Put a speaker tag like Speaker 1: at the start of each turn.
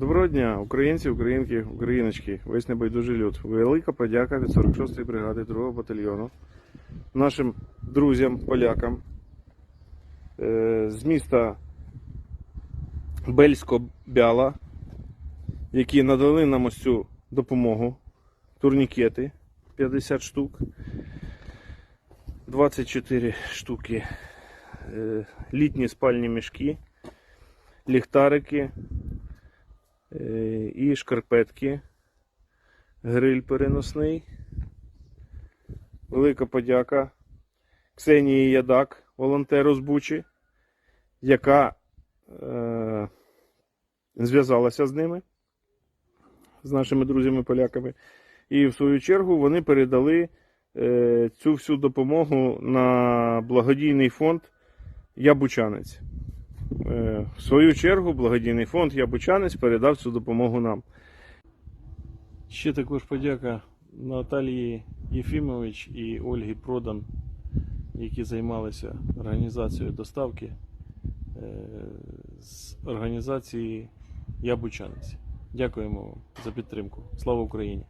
Speaker 1: Доброго дня, українці, українки, україночки, весь небайдужий люд. Велика подяка від 46-ї бригади 2-го батальйону нашим друзям, полякам е, з міста Бельсько-Бяла, які надали нам ось цю допомогу. Турнікети 50 штук, 24 штуки, е, літні спальні мішки, ліхтарики. Е, і шкарпетки, гриль переносний. Велика подяка Ксенії Ядак, волонтеру з Бучі, яка е, зв'язалася з ними, з нашими друзями-поляками. І в свою чергу вони передали е, цю всю допомогу на благодійний фонд Ябучанець. Е, В свою чергу благодійний фонд Ябучанець передав цю допомогу нам. Ще також подяка Наталії Єфімович і Ольгі Продан, які займалися організацією доставки е, з організації Ябучанець. Дякуємо вам за підтримку. Слава Україні!